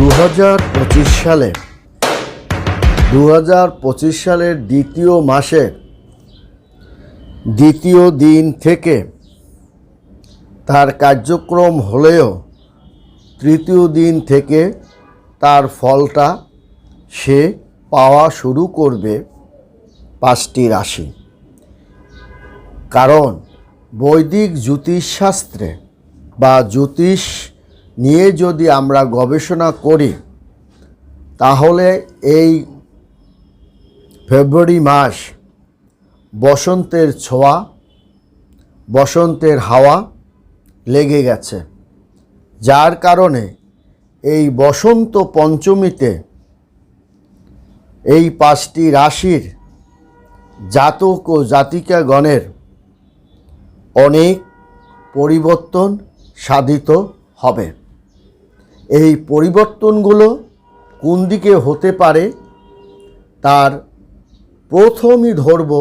দু হাজার পঁচিশ সালে দু হাজার পঁচিশ সালের দ্বিতীয় মাসের দ্বিতীয় দিন থেকে তার কার্যক্রম হলেও তৃতীয় দিন থেকে তার ফলটা সে পাওয়া শুরু করবে পাঁচটি রাশি। কারণ বৈদিক জ্যোতিষশাস্ত্রে বা জ্যোতিষ নিয়ে যদি আমরা গবেষণা করি, তাহলে এই ফেব্রুয়ারি মাস বসন্তের ছোঁয়া, বসন্তের হাওয়া লেগে গেছে। যার কারণে এই বসন্ত পঞ্চমীতে এই পাঁচটি রাশির জাতক ও জাতিকাগণের অনেক পরিবর্তন সাধিত হবে। এই পরিবর্তনগুলো কোন দিকে হতে পারে, তার প্রথমই ধরব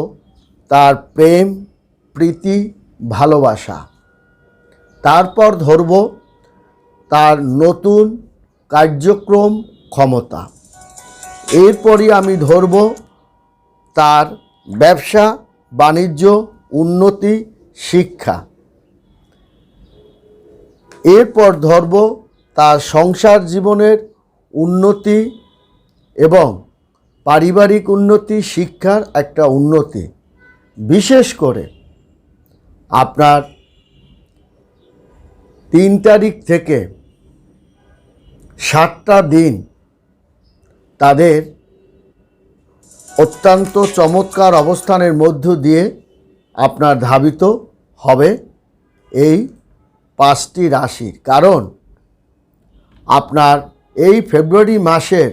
তার প্রেম, প্রীতি, ভালোবাসা। তারপর ধরব তার নতুন কার্যক্রম, ক্ষমতা। এরপরই আমি ধরব তার ব্যবসা, বাণিজ্য, উন্নতি, শিক্ষা। এরপর ধরব তার সংসার জীবনের উন্নতি এবং পারিবারিক উন্নতি, শিক্ষার একটা উন্নতি। বিশেষ করে আপনার তিন তারিখ থেকে সাতটা দিন তাদের অত্যন্ত চমৎকার অবস্থানের মধ্য দিয়ে আপনার ধাবিত হবে এই পাঁচটি রাশির। কারণ আপনার এই ফেব্রুয়ারি মাসের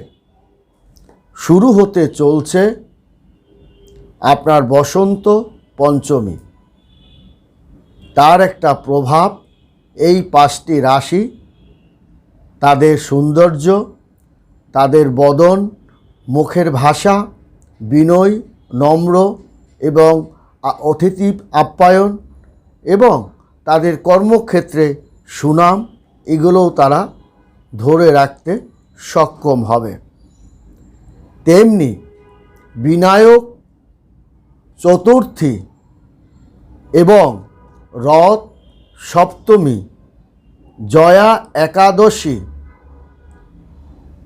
শুরু হতে চলছে আপনার বসন্ত পঞ্চমী। তার একটা প্রভাব এই পাঁচটি রাশি, তাদের সৌন্দর্য, তাদের বদন, মুখের ভাষা, বিনয়, নম্র এবং অতিথি আপ্যায়ন এবং তাদের কর্মক্ষেত্রে সুনাম, এগুলোও তারা ধরে রাখতে সক্ষম হবে। তেমনি বিনায়ক চতুর্থী এবং রথ সপ্তমী, জয়া একাদশী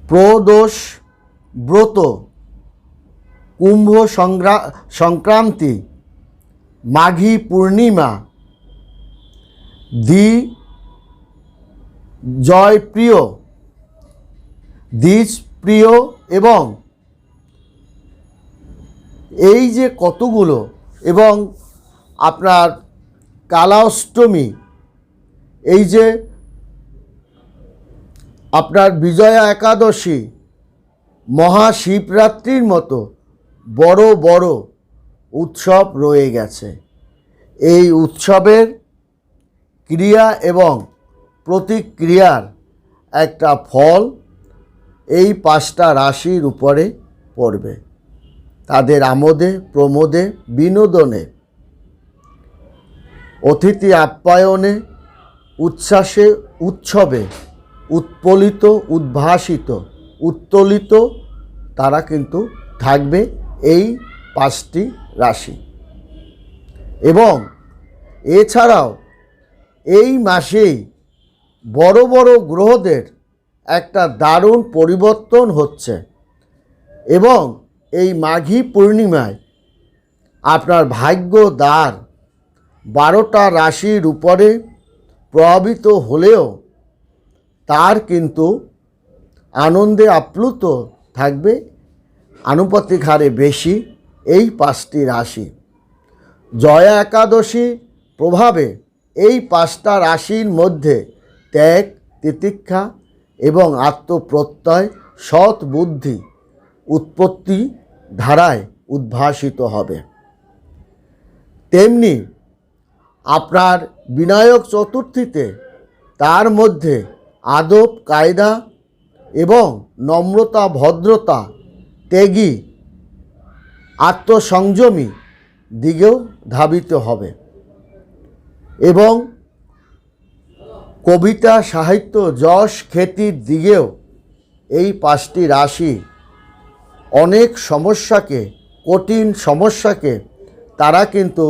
প্রদোষ ব্রত, কুম্ভ সংগ্রা, সংক্রান্তি, মাঘী পূর্ণিমা, দ্বি, জয়প্রিয় দ্বিজ, প্রিয় এবং এই যে কতগুলো এবং আপনার কালাষ্টমী, এই যে আপনার বিজয়া একাদশী, মহাশিবরাত্রির মতো বড় বড় উৎসব রয়ে গেছে। এই উৎসবের ক্রিয়া এবং প্রতিক্রিয়ার একটা ফল এই পাঁচটা রাশির উপরে পড়বে। তাদের আমোদে, প্রমোদে, বিনোদনে, অতিথি আপ্যায়নে, উচ্ছ্বাসে, উৎসবে, উৎপলিত, উদ্ভাসিত, উত্তোলিত, তারা কিন্তু থাকবে এই পাঁচটি রাশি। এবং এছাড়াও এই মাসেই বড় বড় গ্রহদের একটা দারুণ পরিবর্তন হচ্ছে। এবং এই মাঘী পূর্ণিমায় আপনার ভাগ্য দ্বার বারোটা রাশির উপরে প্রভাবিত হলেও তার কিন্তু আনন্দে আপ্লুত থাকবে। আনুপাতিক হারে বেশি এই পাঁচটি রাশি। জয়া একাদশী প্রভাবে এই পাঁচটা রাশির মধ্যে ত্যাগ, তিতিক্ষা এবং আত্মপ্রত্যয় সৎ বুদ্ধি উৎপত্তি ধারায় উদ্ভাসিত হবে। তেমনি আপনার বিনায়ক চতুর্থীতে তার মধ্যে আদব, কায়দা এবং নম্রতা, ভদ্রতা, ত্যাগী, আত্মসংযমী দিকেও ধাবিত হবে। এবং কবিতা সাহিত্য যশ খ্যাতির দিকেও এই পাঁচটি রাশি অনেক সমস্যাকে, কঠিন সমস্যাকে তারা কিন্তু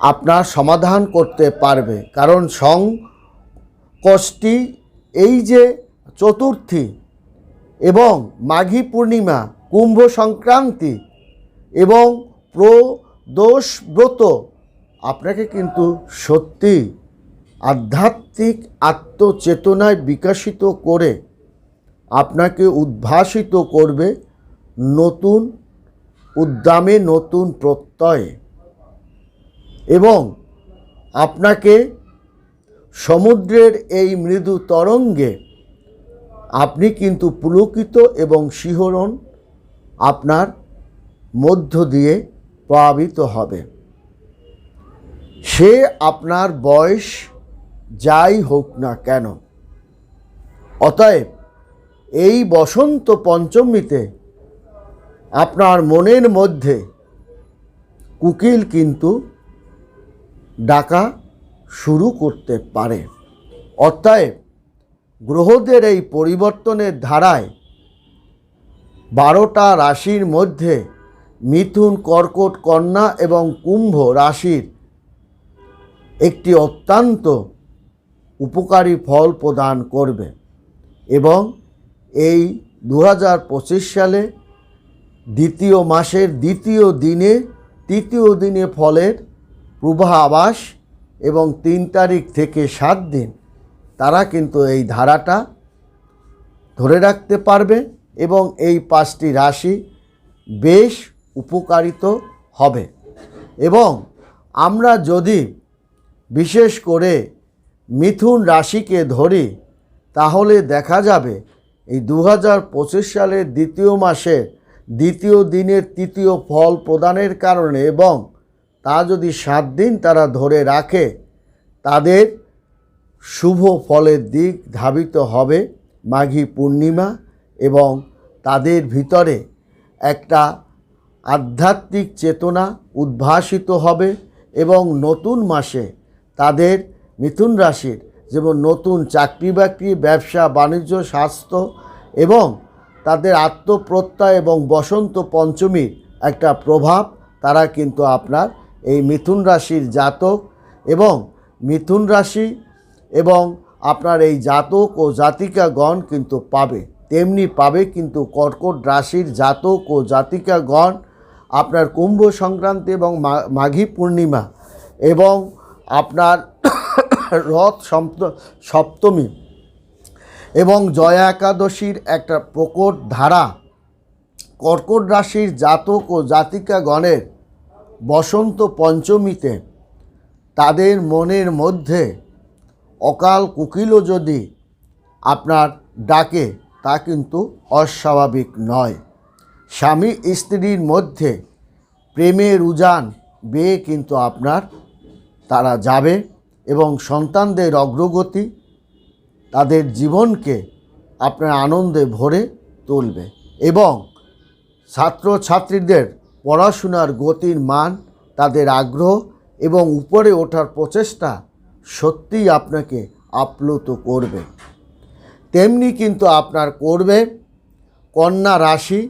আপনার সমাধান করতে পারবে। কারণ সংকষ্টি এই যে চতুর্থী এবং মাঘী পূর্ণিমা, কুম্ভ সংক্রান্তি এবং প্রদোষ ব্রত আপনাকে কিন্তু সত্যি আধ্যাত্মিক আত্মচেতনায় বিকশিত করে আপনাকে উদ্ভাসিত করবে নতুন উদ্দামে নতুন প্রত্যয়ে। এবং আপনাকে সমুদ্রের এই মৃদু তরঙ্গে আপনি কিন্তু পুলকিত এবং শিহরণ আপনার মধ্য দিয়ে প্রভাবিত হবে। সে আপনার বয়স যাই হোক না কেন। অতএব এই বসন্ত পঞ্চমীতে আপনার মনের মধ্যে কুকিল কিন্তু ডাকা শুরু করতে পারে। অতএব গ্রহদের এই পরিবর্তনের ধারায় বারোটা রাশির মধ্যে মিথুন, কর্কট, কন্যা এবং কুম্ভ রাশির একটি অত্যন্ত উপকারী ফল প্রদান করবে এবং এই দু হাজার পঁচিশ সালে দ্বিতীয় মাসের দ্বিতীয় দিনে, তৃতীয় দিনে ফলের পূর্বাভাস এবং তিন তারিখ থেকে সাত দিন তারা কিন্তু এই ধারাটা ধরে রাখতে পারবে এবং এই পাঁচটি রাশি বেশ উপকারিত হবে। এবং আমরা যদি বিশেষ করে মিথুন রাশিকে ধরি, তাহলে দেখা যাবে এই দু হাজার পঁচিশ সালের দ্বিতীয় মাসের দ্বিতীয় দিনের তৃতীয় ফল প্রদানের কারণে এবং তা যদি সাত দিন তারা ধরে রাখে, তাদের শুভ ফলের দিক ধাবিত হবে মাঘী পূর্ণিমা এবং তাদের ভিতরে একটা আধ্যাত্মিক চেতনা উদ্ভাসিত হবে এবং নতুন মাসে তাদের মিথুন রাশির যেমন নতুন চাকরি বাকরি, ব্যবসা, বাণিজ্য, স্বাস্থ্য এবং তাদের আত্মপ্রত্যয় এবং বসন্ত পঞ্চমীর একটা প্রভাব, তারা কিন্তু আপনার এই মিথুন রাশির জাতক এবং মিথুন রাশি এবং আপনার এই জাতক ও জাতিকাগণ কিন্তু পাবে। তেমনি পাবে কিন্তু কর্কট রাশির জাতক ও জাতিকাগণ, আপনার কুম্ভ সংক্রান্তি এবং মাঘী পূর্ণিমা এবং আপনার রথ সপ্ত- সপ্তমী এবং জয়া একাদশীর একটা প্রকট ধারা। কর্কট রাশির জাতক ও জাতিকাগণের বসন্ত পঞ্চমীতে তাদের মনের মধ্যে অকাল কুকিলও যদি আপনার ডাকে, তা কিন্তু অস্বাভাবিক নয়। স্বামী স্ত্রীর মধ্যে প্রেমের উজান বেয়ে কিন্তু আপনার তারা যাবে এবং সন্তানদের অগ্রগতি তাদের জীবনকে আপনার আনন্দে ভরে তুলবে এবং ছাত্রছাত্রীদের পড়াশোনার গতির মান, তাদের আগ্রহ এবং উপরে ওঠার প্রচেষ্টা সত্যিই আপনাকে আপ্লুত করবে। তেমনি কিন্তু আপনার করবে কন্যা রাশি,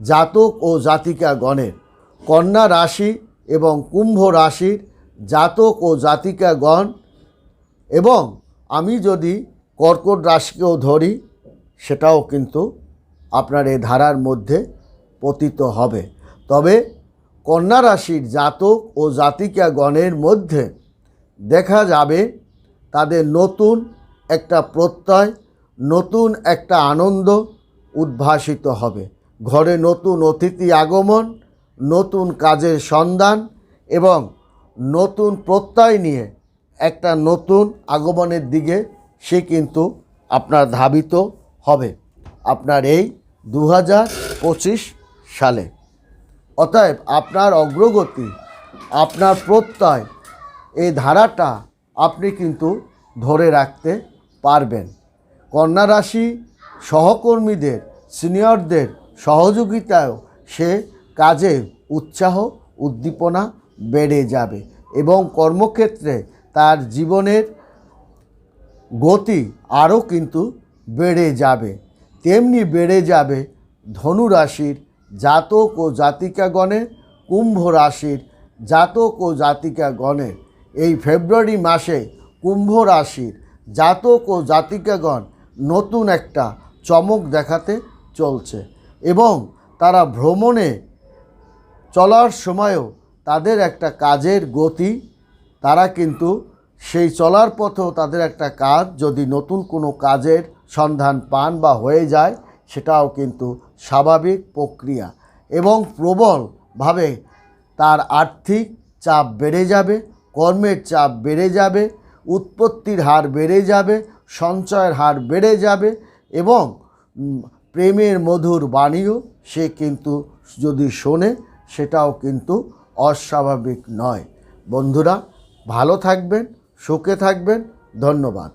জাতক ও জাতিকা গণের কন্যা রাশি এবং কুম্ভ রাশির জাতক ও জাতিকা গণ এবং আমি যদি কর্কট রাশিকেও ধরি, সেটাও কিন্তু আপনার এই ধারার মধ্যে পতিত হবে। তবে কন্যা রাশির জাতক ও জাতিকা গণের মধ্যে দেখা যাবে তাদের নতুন একটা প্রত্যয়, নতুন একটা আনন্দ উদ্ভাসিত হবে। ঘরে নতুন অতিথি আগমন, নতুন কাজের সন্ধান, এবং নতুন প্রত্যয় নিয়ে একটা নতুন আগমনের দিকে সে কিন্তু আপনার ধাবিত হবে আপনার এই দু সালে। অতএব আপনার অগ্রগতি, আপনার প্রত্যয়, এই ধারাটা আপনি কিন্তু ধরে রাখতে পারবেন। কন্যা রাশি সহকর্মীদের, সিনিয়রদের সহযোগিতায়ও সে কাজে উৎসাহ, উদ্দীপনা বেড়ে যাবে এবং কর্মক্ষেত্রে তার জীবনের গতি আরও কিন্তু বেড়ে যাবে। তেমনি বেড়ে যাবে ধনুরাশির জাতক ও জাতিকাগণের কুম্ভ রাশির জাতক ও জাতিকাগণের। এই ফেব্রুয়ারি মাসে কুম্ভ রাশির জাতক ও জাতিকাগণ নতুন একটা চমক দেখাতে চলছে এবং তারা ভ্রমণে চলার সময়ও তাদের একটা কাজের গতি, তারা কিন্তু সেই চলার পথেও তাদের একটা কাজ, যদি নতুন কোনো কাজের সন্ধান পান বা হয়ে যায়, সেটাও কিন্তু স্বাভাবিক প্রক্রিয়া। এবং প্রবলভাবে তার আর্থিক চাপ বেড়ে যাবে, কর্মের চাপ বেড়ে যাবে, উৎপত্তির হার বেড়ে যাবে, সঞ্চয়ের হার বেড়ে যাবে এবং প্রেমের মধুর বাণীও সে কিন্তু যদি শোনে, সেটাও কিন্তু অস্বাভাবিক নয়। বন্ধুরা ভালো থাকবেন সুখে থাকবেন। ধন্যবাদ।